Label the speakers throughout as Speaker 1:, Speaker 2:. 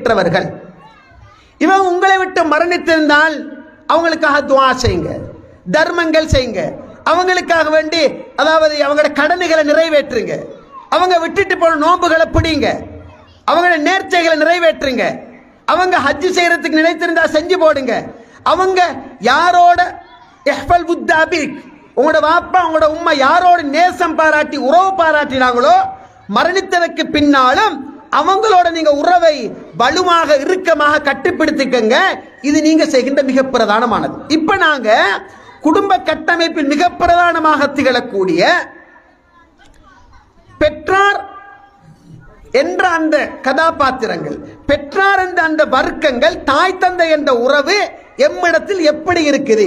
Speaker 1: மற்றவர்கள் இவன் உங்களை விட்டு மரணித்திருந்தால் அவங்களுக்காக துவா செய்யுங்க தர்மங்கள் செய்யுங்க. அவங்களுக்காக வேண்டி அதாவது அவங்களோட கடமைகளை நிறைவேற்றுங்க. அவங்க விட்டுட்டு போன நோன்புகளை பிடிங்க. அவங்களோட நேர்ச்சைகளை நிறைவேற்றுங்க. அவங்க ஹஜ் செய்யறதுக்கு நினைத்திருந்தா செஞ்சு போடுங்க. அவங்க யாரோட? எஹ்பல் புத்தாபிக் உங்களோட வாப்பா உங்களோட உம்மா யாரோட நேசம் பாராட்டி உறவு பாராட்டினாங்களோ மரணித்ததற்கு பின்னாலும் அவங்களோட நீங்க உறவை வலுவாக இறுக்கமாக கட்டுப்படுத்திக்கங்க. இது நீங்க செய்கின்ற மிக பிரதானமானது. இப்ப நாங்க குடும்ப கட்டமைப்பில் மிக பிரதானமாக திகழக்கூடிய பெற்றார் என்ற அந்த கதாபாத்திரங்கள் பெற்றார் என்ற அந்த வர்க்கங்கள் தாய் தந்தை என்ற உறவு எம்மிடத்தில் எப்படி இருக்குது?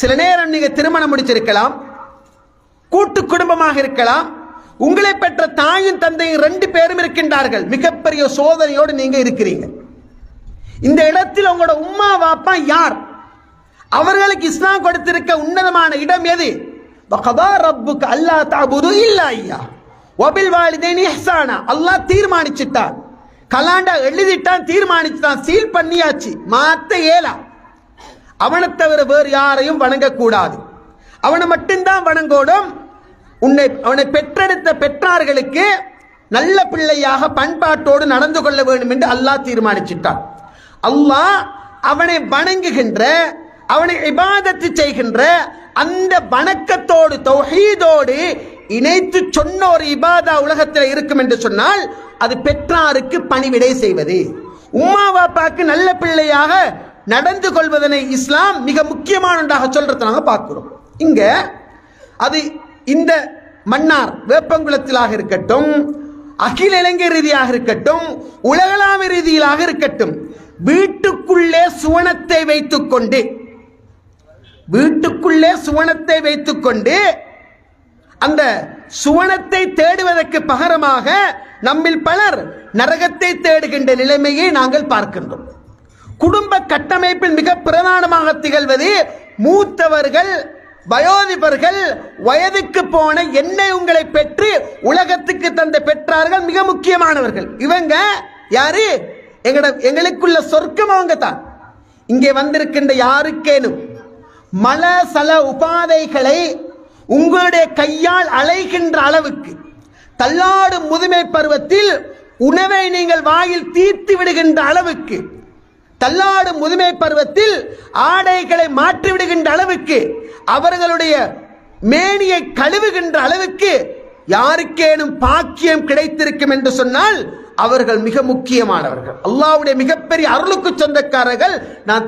Speaker 1: சில நேரம் நீங்க திருமணம் முடிச்சிருக்கலாம் கூட்டு குடும்பமாக இருக்கலாம் உங்களை பெற்ற தாயும் தந்தையும் ரெண்டு பேரும் இருக்கின்றார்கள். மிகப்பெரிய சோதனையோடு நீங்க இருக்கிறீங்க. இந்த இடத்தில் உங்களோட உம்மா வாப்பா யார்? அவர்களுக்கு இஸ்லாம் கொடுத்திருக்க உன்னதமான இடம் எது? வகதா ரப்புக்கு அல்லாஹ் தஅபுது இல்லா ஐயா ஒபில் வாலிதைனி இஹ்சானா. அல்லாஹ் தீர்மானிச்சிட்டான். கலாண்டா எழுதிட்டான் தீர்மானிச்சிட்டான் சீல் பண்ணியாச்சு. மாத்த ஏலா. அவனை தவிர வேறு யாரையும் வணங்கக்கூடாது. அவனை மட்டும்தான் வணங்கோடும் உன்னை அவனை பெற்றெடுத்த பெற்றார்களுக்கு நல்ல பிள்ளையாக பண்பாட்டோடு நடந்து கொள்ள வேண்டும் என்று அல்லாஹ் தீர்மானிச்சிட்டான். அல்லாஹ் அவனை வணங்குகின்ற அவனை இபாதத்து செய்கின்ற அந்த வணக்கத்தோடு தொகையோடு இணைத்து சொன்ன ஒரு இபாதா உலகத்தில் இருக்கும் என்று சொன்னால் அது பெற்றாருக்கு பணிவிடை செய்வது. உமா பாப்பாக்கு நல்ல பிள்ளையாக நடந்து கொள்வதனை இஸ்லாம் மிக முக்கியமான ஒன்றாக சொல்றதை நாங்கள் பார்க்கிறோம். இங்க அது இந்த மன்னார் வேப்பங்குளத்திலாக இருக்கட்டும் அகில இலங்கை ரீதியாக இருக்கட்டும் உலகளாவிய ரீதியிலாக இருக்கட்டும் வீட்டுக்குள்ளே சுவனத்தை வைத்துக்கொண்டு வீட்டுக்குள்ளே சுவனத்தை வைத்துக்கொண்டு அந்த சுவனத்தை தேடுவதற்கு பகரமாக நம்மில் பலர் நரகத்தை தேடுகின்ற நிலைமையை நாங்கள் பார்க்கின்றோம். குடும்ப கட்டமைப்பில் மிக பிரதானமாக திகழ்வது மூத்தவர்கள் வயோதிபர்கள் வயதுக்கு போன என்னை உங்களை பெற்று உலகத்துக்கு தந்த பெற்றார்கள் மிக முக்கியமானவர்கள். இவங்க யாரு? எங்கட எங்களுக்குள்ள சொர்க்கம் அவங்க தான் இங்கே வந்திருக்கின்ற யாருக்கேனும் மல சல உபாதைகளை உங்களுடைய கையால் அலைகின்ற அளவுக்கு தள்ளாடும் முதுமை பருவத்தில் உணவை நீங்கள் வாயில் தீர்த்து விடுகின்ற அளவுக்கு தள்ளாடும் முதுமை பருவத்தில் ஆடைகளை மாற்றி விடுகின்ற அளவுக்கு அவர்களுடைய மேனியை கழுவுகின்ற அளவுக்கு யாருக்கேனும் பாக்கியம் கிடைத்திருக்கும் என்று சொன்னால் அவர்கள் மிக முக்கியமானவர்கள். அல்லாவுடைய மிகப்பெரிய அருளுக்கு சொந்தக்காரர்கள் நான்